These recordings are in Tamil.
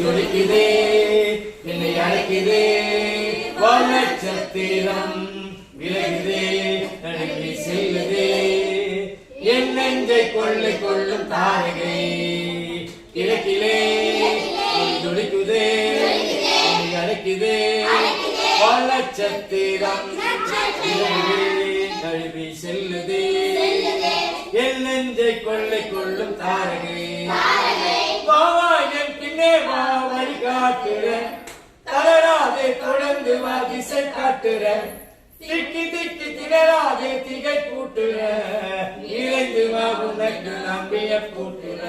துளிக்குதே என்னை அழைக்குதே. வானச்சத்திரம் விலகுதே நடுங்கி செல்லுதே என் நெஞ்சை கொள்ளை கொள்ளும் தாரகை கிழக்கிலே துளிக்குதே என்னை அழைக்குதே வானச்சத்திரம் விலகுதே நழுவி செல்லுதே. என் நெஞ்சை கொள்ளை கொள்ளும் தாரகை வா வழி காட்டுற தளராதே தொடர்ந்து வா திசை காட்டுற. திக்கி திக்கி திணறாதே திகை கூட்டுற. இறைந்து வா உனக்கு நம்பிய கூட்டுற.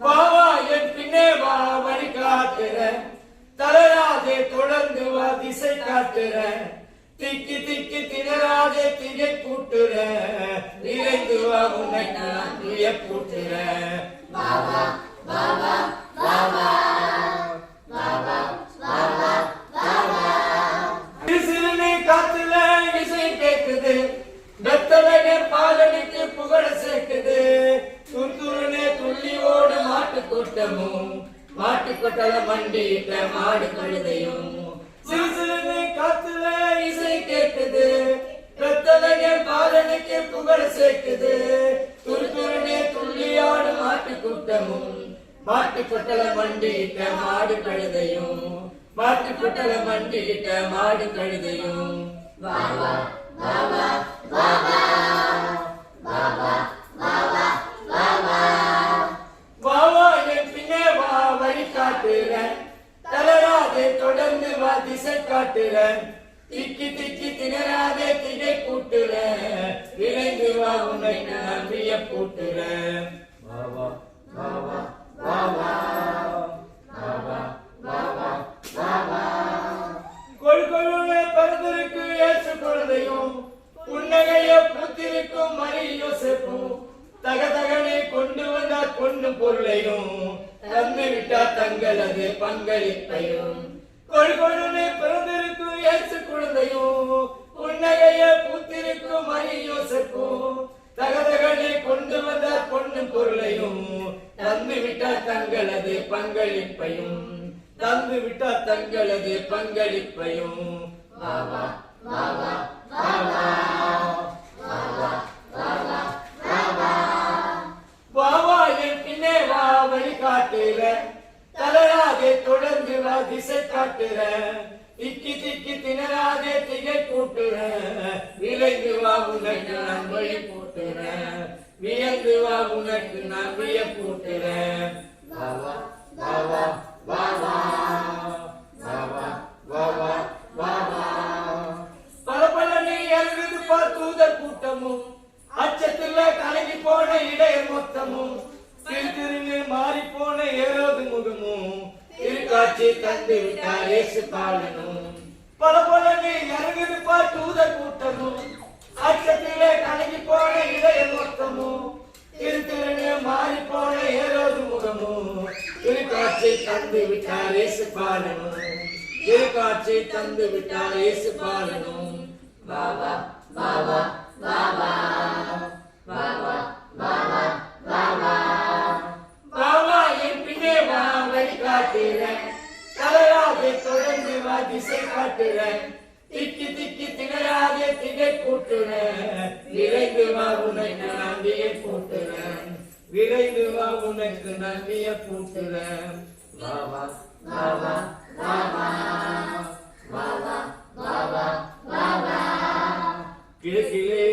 வாவா என் பின்னே வா வழி காட்டுற தளராதே தொடர்ந்து வா திசை காட்டுற. திக்கி திக்கி திணறாதே திகை கூட்டுற. இறைந்து வா உனக்கு நம்பிய கூட்டுற. பாபா பாபா பாபா வெத்தலைனே பாலடித்து புகழ சேர்க்குது. துருதுருனே துள்ளி ஓடு மாட்டு கூட்டமும் மாட்டு கொட்டல மண்டியிட்ட மாடு கழுதையும். சிறு சிறுநீ காத்துல இசை கேட்குது வெத்தலைனே பாலனுக்கு புகழ சேர்க்குது. துருதுருனே துள்ளி மாட்டு கூட்டமும் மாட்டு கொட்டல மண்டியிட்ட மாடு கழுதையும். மாட்டு கொட்டல மண்டியிட்ட மாடு கழுதையும். வா. திசை திக்கி திக்கி திணறாதே திகை கூட்டுறேன் விரைந்து வா உனக்கு நம்பிய கூட்டுறேன் வாவா வாவா ஏற்று குழந்தையும் புன்னகைய புத்திருக்கும் மணி யோசிப்பும் தகதகனை கொண்டு வந்தார் பொண்ணு பொருளையும் தந்து விட்டார் தங்களது பங்களிப்பையும். கொள்கொள்ளுடைய பிறந்திருக்கும் ஏற்று குழந்தையும் உன்னைய புத்திருக்கும் மரியோசக்கும் யோசிப்பும் தகதகனை கொண்டு வந்தார் பொண்ணு பொருளையும் தந்து விட்டார் தங்களது பங்களிப்பையும் தந்து விட்டார் தங்களது பங்களிப்பையும். வாவா வாவா வாவா வாவா காட்டுற. திக்கி திக்கி திணறாதே திகை கூட்டுற. விளைந்து வா உனக்கு நான் வழி கூட்டுற. வியந்து வா உனக்கு நான் விய வாவா வாவா வாவா வாவா வாவா வாவா பல பல நீ எழுது பார் தூதர் கூட்டமும் அச்சத்துல கலங்கி போன இடையர் மொத்தமும். திரு திருன்னு மாறி போன காட்சி தந்து விட்டார் இயேசு பாலனும் பல பல நீ இறங்குது பார் கூட்டமும் அச்சத்திலே கலங்கி போன இதய மொத்தமும் திருத்திறனே மாறி போன ஏரோது முகமும் திருக்காட்சி தந்து விட்டார் இயேசு பாலனும் திருக்காட்சி தந்து விட்டார் இயேசு பாலனும் பாபா பாபா. திசை காட்டுறேன் திக்கி திக்கி திணறாதே திகை கூட்டுறேன் விரைந்து வா உனக்கு நம்பிய கூட்டுறேன் விரைந்து வா உனக்கு நம்பிய கூட்டுறேன் வாவா வாவா வாவா வாவா வாவா வாவா கிழக்கிலே